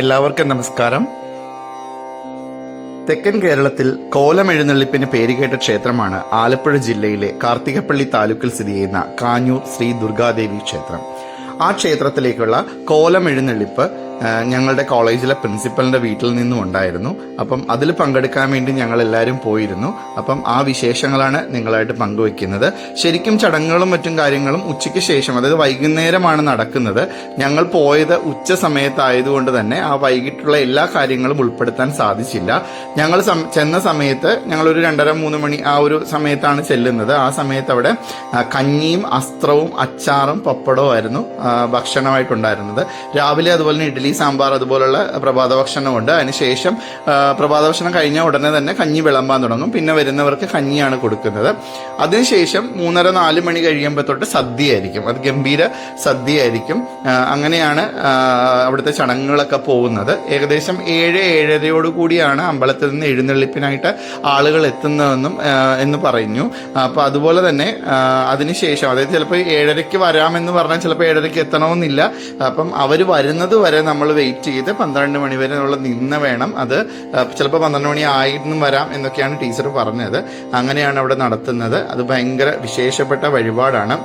എല്ലാവർക്കും നമസ്കാരം. തെക്കൻ കേരളത്തിൽ കോലം എഴുന്നള്ളിപ്പിന് പേരുകേട്ട ക്ഷേത്രമാണ് ആലപ്പുഴ ജില്ലയിലെ കാർത്തികപ്പള്ളി താലൂക്കിൽ സ്ഥിതി ചെയ്യുന്ന കാഞ്ഞൂർ ശ്രീ ദുർഗാദേവി ക്ഷേത്രം. ആ ക്ഷേത്രത്തിലേക്കുള്ള കോലം എഴുന്നള്ളിപ്പ് ഞങ്ങളുടെ കോളേജിലെ പ്രിൻസിപ്പലിന്റെ വീട്ടിൽ നിന്നും ഉണ്ടായിരുന്നു. അപ്പം അതിൽ പങ്കെടുക്കാൻ വേണ്ടി ഞങ്ങൾ എല്ലാവരും പോയിരുന്നു. അപ്പം ആ വിശേഷങ്ങളാണ് നിങ്ങളായിട്ട് പങ്കുവെക്കുന്നത് ശരിക്കും ചടങ്ങുകളും മറ്റും കാര്യങ്ങളും ഉച്ചയ്ക്ക് ശേഷം അതായത് വൈകുന്നേരമാണ് നടക്കുന്നത്. ഞങ്ങൾ പോയത് ഉച്ച സമയത്തായതുകൊണ്ട് തന്നെ ആ വൈകിട്ടുള്ള എല്ലാ കാര്യങ്ങളും ഉൾപ്പെടുത്താൻ സാധിച്ചില്ല. ഞങ്ങൾ ചെന്ന സമയത്ത് ഞങ്ങൾ ഒരു രണ്ടര മൂന്ന് മണി ആ ഒരു സമയത്താണ് ചെല്ലുന്നത്. ആ സമയത്ത് അവിടെ കഞ്ഞിയും അസ്ത്രവും അച്ചാറും പപ്പടവും ആയിരുന്നു ഭക്ഷണമായിട്ടുണ്ടായിരുന്നത്. രാവിലെ അതുപോലെ തന്നെ ഇഡ്ഡലി സാമ്പാർ അതുപോലുള്ള പ്രഭാത ഭക്ഷണമുണ്ട് അതിനുശേഷം പ്രഭാത ഭക്ഷണം കഴിഞ്ഞ ഉടനെ തന്നെ കഞ്ഞി വിളമ്പാൻ തുടങ്ങും. പിന്നെ വരുന്നവർക്ക് കഞ്ഞിയാണ് കൊടുക്കുന്നത്. അതിനുശേഷം മൂന്നര നാല് മണി കഴിയുമ്പോൾ തൊട്ട് സദ്യയായിരിക്കും. അത് ഗംഭീര സദ്യയായിരിക്കും. അങ്ങനെയാണ് അവിടുത്തെ ചടങ്ങുകളൊക്കെ പോകുന്നത്. ഏകദേശം ഏഴ് ഏഴരയോട് കൂടിയാണ് അമ്പലത്തിൽ നിന്ന് എഴുന്നള്ളിപ്പിനായിട്ട് ആളുകൾ എത്തുന്നതെന്നും എന്ന് പറഞ്ഞു. അപ്പൊ അതുപോലെ തന്നെ അതിനുശേഷം അതായത് ചിലപ്പോൾ ഏഴരയ്ക്ക് വരാമെന്ന് പറഞ്ഞാൽ ചിലപ്പോൾ ഏഴരയ്ക്ക് എത്തണമെന്നില്ല. അപ്പം അവർ വരുന്നത് വരെ നമ്മൾ വെയിറ്റ് ചെയ്ത് പന്ത്രണ്ട് മണി വരെ നമ്മൾ നിന്ന് വേണം അത് ചിലപ്പോൾ പന്ത്രണ്ട് മണി ആയിരുന്നു വരാം എന്നൊക്കെയാണ് ടീച്ചർ പറഞ്ഞത്. അങ്ങനെയാണ് അവിടെ നടത്തുന്നത്. അത് ഭയങ്കര വിശേഷപ്പെട്ട വഴിപാടാണ്.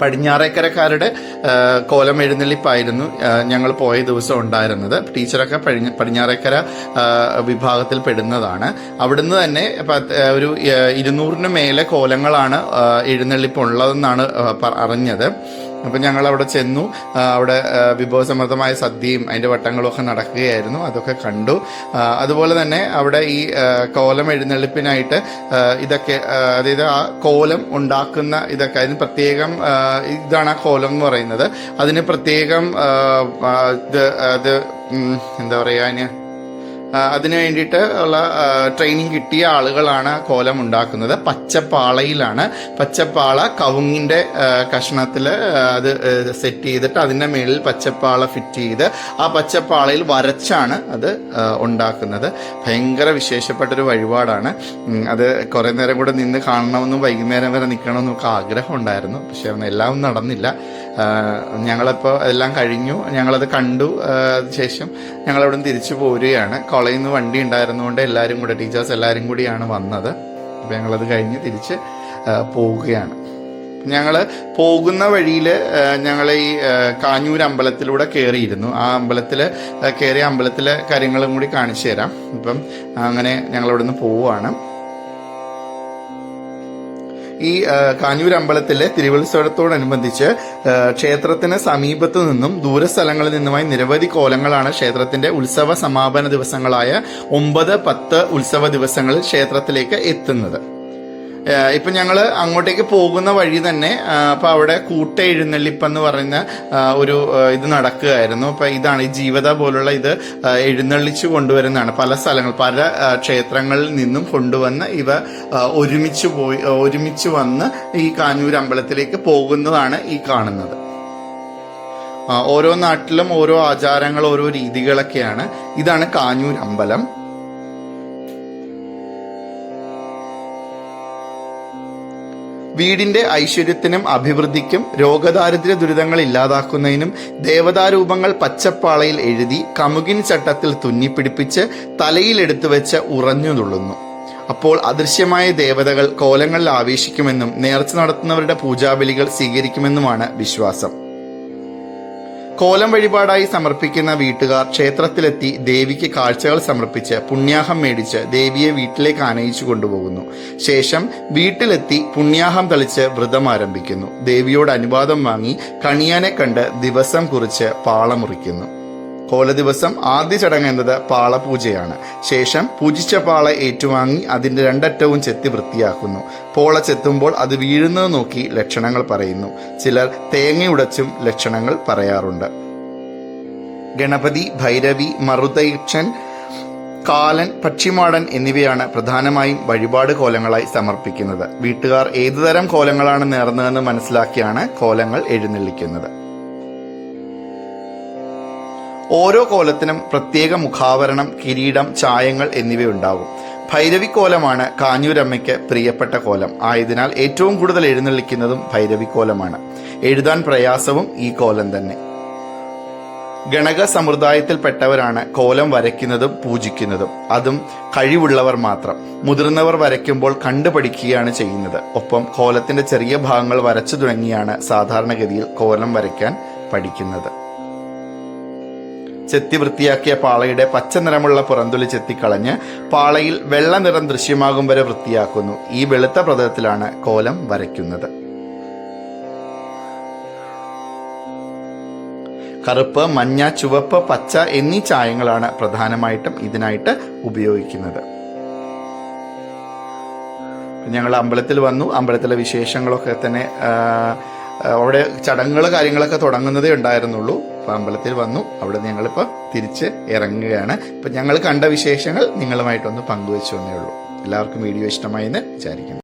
പടിഞ്ഞാറേക്കരക്കാരുടെ കോലം എഴുന്നള്ളിപ്പായിരുന്നു ഞങ്ങൾ പോയ ദിവസം ഉണ്ടായിരുന്നത്. ടീച്ചറൊക്കെ പടിഞ്ഞ പടിഞ്ഞാറേക്കര വിഭാഗത്തിൽ പെടുന്നതാണ്. അവിടുന്ന് തന്നെ ഒരു ഇരുന്നൂറിന് മേലെ കോലങ്ങളാണ് എഴുന്നള്ളിപ്പുള്ളതെന്നാണ് അറിഞ്ഞത്. അപ്പം ഞങ്ങൾ അവിടെ ചെന്നു അവിടെ വിഭവസമൃദ്ധമായ സദ്യയും അതിന്റെ വട്ടങ്ങളും ഒക്കെ നടക്കുകയായിരുന്നു. അതൊക്കെ കണ്ടു. അതുപോലെ തന്നെ അവിടെ ഈ കോലം എഴുന്നള്ളിപ്പിനായിട്ട് ഇതൊക്കെ അതായത് ആ കോലം ഉണ്ടാക്കുന്ന ഇതൊക്കെ അതിന് പ്രത്യേകം ഇതാണ് ആ കോലം എന്ന് പറയുന്നത്. അതിന് പ്രത്യേകം ഇത് അത് എന്താ പറയുക അതിന് അതിനു വേണ്ടിയിട്ട് ഉള്ള ട്രെയിനിങ് കിട്ടിയ ആളുകളാണ് കോലം ഉണ്ടാക്കുന്നത്. പച്ചപ്പാളയിലാണ്. പച്ചപ്പാള കവുങ്ങിന്റെ കഷ്ണത്തിൽ അത് സെറ്റ് ചെയ്തിട്ട് അതിന്റെ മേളിൽ പച്ചപ്പാള ഫിറ്റ് ചെയ്ത് ആ പച്ചപ്പാളയിൽ വരച്ചാണ് അത് ഉണ്ടാക്കുന്നത്. ഭയങ്കര വിശേഷപ്പെട്ട ഒരു വഴിപാടാണ് അത് കുറേ നേരം കൂടെ നിന്ന് കാണണമെന്നും വൈകുന്നേരം വരെ നിൽക്കണമെന്നും ഒക്കെ ആഗ്രഹം ഉണ്ടായിരുന്നു പക്ഷെ എല്ലാം നടന്നില്ല. ഞങ്ങളിപ്പോൾ എല്ലാം കഴിഞ്ഞു. ഞങ്ങളത് കണ്ടു അതിനുശേഷം ഞങ്ങൾ അവിടെ നിന്ന് തിരിച്ചു പോരുകയാണ്. കോളേജിൽ നിന്ന് വണ്ടി ഉണ്ടായിരുന്നുകൊണ്ട് എല്ലാവരും കൂടെ ടീച്ചേഴ്സ് എല്ലാവരും കൂടിയാണ് വന്നത്. അപ്പോൾ ഞങ്ങളത് കഴിഞ്ഞ് തിരിച്ച് പോവുകയാണ്. ഞങ്ങൾ പോകുന്ന വഴിയിൽ ഞങ്ങൾ ഈ കാഞ്ഞൂർ അമ്പലത്തിലൂടെ കയറിയിരുന്നു ആ അമ്പലത്തിൽ കയറിയ അമ്പലത്തിലെ കാര്യങ്ങളും കൂടി കാണിച്ചു തരാം. ഇപ്പം അങ്ങനെ നിന്ന് പോവുകയാണ്. ഈ കാഞ്ഞൂർ അമ്പലത്തിലെ തിരുവുത്സവത്തോടനുബന്ധിച്ച് ക്ഷേത്രത്തിന് സമീപത്തു നിന്നും ദൂരസ്ഥലങ്ങളിൽ നിന്നുമായി നിരവധി കോലങ്ങളാണ് ക്ഷേത്രത്തിന്റെ ഉത്സവ സമാപന ദിവസങ്ങളായ ഒമ്പത് പത്ത് ഉത്സവ ദിവസങ്ങളിൽ ക്ഷേത്രത്തിലേക്ക് എത്തുന്നത്. ഇപ്പൊ ഞങ്ങൾ അങ്ങോട്ടേക്ക് പോകുന്ന വഴി തന്നെ അപ്പം അവിടെ കൂട്ട എഴുന്നള്ളിപ്പെന്ന് പറയുന്ന ഒരു ഇത് നടക്കുകയായിരുന്നു. അപ്പം ഇതാണ് ഈ ജീവത പോലുള്ള ഇത് എഴുന്നള്ളിച്ച് കൊണ്ടുവരുന്നതാണ്. പല സ്ഥലങ്ങൾ പല ക്ഷേത്രങ്ങളിൽ നിന്നും കൊണ്ടുവന്ന് ഇവ ഒരുമിച്ച് പോയി ഒരുമിച്ച് വന്ന് ഈ കാഞ്ഞൂർ അമ്പലത്തിലേക്ക് പോകുന്നതാണ് ഈ കാണുന്നത്. ഓരോ നാട്ടിലും ഓരോ ആചാരങ്ങൾ ഓരോ രീതികളൊക്കെയാണ്. ഇതാണ് കാഞ്ഞൂർ അമ്പലം. വീടിന്റെ ഐശ്വര്യത്തിനും അഭിവൃദ്ധിക്കും രോഗദാരിദ്ര്യ ദുരിതങ്ങൾ ഇല്ലാതാക്കുന്നതിനും ദേവതാരൂപങ്ങൾ പച്ചപ്പാളയിൽ എഴുതി കമുകിൻ ചട്ടത്തിൽ തുന്നിപ്പിടിപ്പിച്ച് തലയിലെടുത്തു വെച്ച് ഉറഞ്ഞു തുള്ളുന്നു അപ്പോൾ അദൃശ്യമായ ദേവതകൾ കോലങ്ങളിൽ ആവേശിക്കുമെന്നും നേർച്ച നടത്തുന്നവരുടെ പൂജാബലികൾ സ്വീകരിക്കുമെന്നുമാണ് വിശ്വാസം. കോലം വഴിപാടായി സമർപ്പിക്കുന്ന വീട്ടുകാർ ക്ഷേത്രത്തിലെത്തി ദേവിക്ക് കാഴ്ചകൾ സമർപ്പിച്ച് പുണ്യാഹം മേടിച്ച് ദേവിയെ വീട്ടിലേക്ക് ആനയിച്ചു കൊണ്ടുപോകുന്നു. ശേഷം വീട്ടിലെത്തി പുണ്യാഹം തളിച്ച് വ്രതം ആരംഭിക്കുന്നു. ദേവിയോട് അനുവാദം വാങ്ങി കണിയാനെ കണ്ട് ദിവസം കുറിച്ച് പാള മുറിക്കുന്നു. കോല ദിവസം ആദ്യ ചടങ്ങ് എന്നത് പാളപൂജയാണ്. ശേഷം പൂജിച്ച പാള ഏറ്റുവാങ്ങി അതിന്റെ രണ്ടറ്റവും ചെത്തി വൃത്തിയാക്കുന്നു. പോള ചെത്തുമ്പോൾ അത് വീഴുന്നത് നോക്കി ലക്ഷണങ്ങൾ പറയുന്നു. ചിലർ തേങ്ങയുടച്ചും ലക്ഷണങ്ങൾ പറയാറുണ്ട്. ഗണപതി ഭൈരവി മറുതൈക്ഷൻ കാലൻ പക്ഷിമാടൻ എന്നിവയാണ് പ്രധാനമായും വഴിപാട് കോലങ്ങളായി സമർപ്പിക്കുന്നത്. വീട്ടുകാർ ഏതുതരം കോലങ്ങളാണ് നേർന്നതെന്ന് മനസ്സിലാക്കിയാണ് കോലങ്ങൾ എഴുന്നള്ളിക്കുന്നത്. ഓരോ കോലത്തിനും പ്രത്യേക മുഖാവരണം കിരീടം ചായങ്ങൾ എന്നിവയുണ്ടാകും. ഭൈരവിക്കോലമാണ് കാഞ്ഞൂരമ്മയ്ക്ക് പ്രിയപ്പെട്ട കോലം. ആയതിനാൽ ഏറ്റവും കൂടുതൽ എഴുന്നള്ളിക്കുന്നതും ഭൈരവിക്കോലമാണ്. എഴുതാൻ പ്രയാസവും ഈ കോലം തന്നെ. ഗണക സമ്പ്രദായത്തിൽപ്പെട്ടവരാണ് കോലം വരയ്ക്കുന്നതും പൂജിക്കുന്നതും. അതും കഴിവുള്ളവർ മാത്രം. മുതിർന്നവർ വരയ്ക്കുമ്പോൾ കണ്ടുപഠിക്കുകയാണ് ചെയ്യുന്നത്. ഒപ്പം കോലത്തിന്റെ ചെറിയ ഭാഗങ്ങൾ വരച്ചു തുടങ്ങിയാണ് സാധാരണഗതിയിൽ കോലം വരയ്ക്കാൻ പഠിക്കുന്നത്. ചെത്തി വൃത്തിയാക്കിയ പാളയുടെ പച്ച നിറമുള്ള പുറന്തുളി ചെത്തിക്കളഞ്ഞ് പാളയിൽ വെള്ള നിറം ദൃശ്യമാകും വരെ വൃത്തിയാക്കുന്നു. ഈ വെളുത്ത പ്രതലത്തിലാണ് കോലം വരയ്ക്കുന്നത്. കറുപ്പ് മഞ്ഞ ചുവപ്പ് പച്ച എന്നീ ചായങ്ങളാണ് പ്രധാനമായിട്ടും ഇതിനായിട്ട് ഉപയോഗിക്കുന്നത്. ഞങ്ങൾ അമ്പലത്തിൽ വന്നു. അമ്പലത്തിലെ വിശേഷങ്ങളൊക്കെ തന്നെ അവിടെ ചടങ്ങുകൾ കാര്യങ്ങളൊക്കെ തുടങ്ങുന്നതേ ഉണ്ടായിരുന്നുള്ളൂ. അപ്പൊ അമ്പലത്തിൽ വന്നു. അവിടെ ഞങ്ങളിപ്പോൾ തിരിച്ച് ഇറങ്ങുകയാണ്. ഇപ്പം ഞങ്ങൾ കണ്ട വിശേഷങ്ങൾ നിങ്ങളുമായിട്ടൊന്ന് പങ്കുവെച്ചു എന്നേ ഉള്ളൂ. എല്ലാവർക്കും വീഡിയോ ഇഷ്ടമായി എന്ന് വിചാരിക്കുന്നു.